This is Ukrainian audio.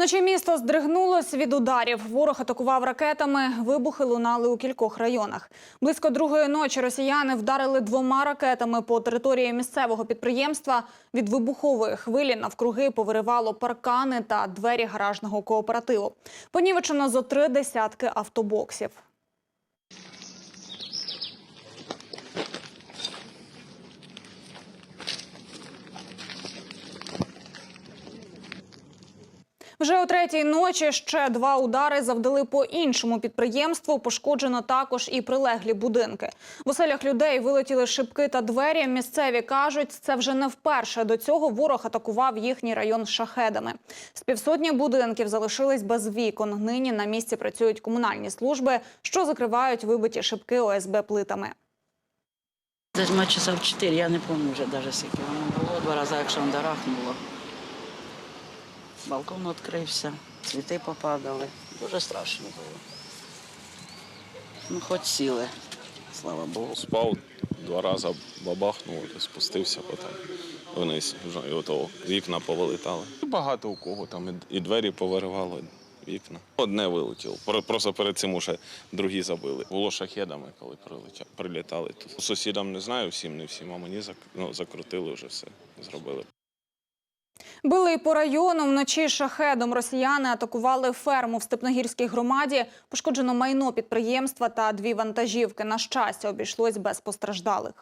Вночі місто здригнулось від ударів. Ворог атакував ракетами. Вибухи лунали у кількох районах. Близько другої ночі росіяни вдарили двома ракетами по території місцевого підприємства. Від вибухової хвилі навкруги повиривало паркани та двері гаражного кооперативу. Понівечено зо три десятки автобоксів. Вже о третій ночі ще два удари завдали по іншому підприємству. Пошкоджено також і прилеглі будинки. В оселях людей вилетіли шибки та двері. Місцеві кажуть, це вже не вперше. До цього ворог атакував їхній район шахедами. З півсотні будинків залишились без вікон. Нині на місці працюють комунальні служби, що закривають вибиті шибки ОСБ плитами. Десь ми часов 4, я не пам'ятаю вже навіть скільки воно було. Два рази, якщо он дарахнуло. Балкон відкрився, цвіти попадали. Дуже страшно було. Ну, хоч сіли, слава Богу. Спав два рази бабахнув, спустився потім вниз. І ото вікна повилітали. Багато у кого там і- і двері повиривало, вікна. Одне вилетіло. Просто перед цим уже другі забили. Було шахедами, коли прилітали тут. Сусідам не знаю, всім не всім, а мені ну, закрутили вже все, зробили. Били по району. Вночі шахедом росіяни атакували ферму в Степногірській громаді. Пошкоджено майно підприємства та дві вантажівки. На щастя, обійшлось без постраждалих.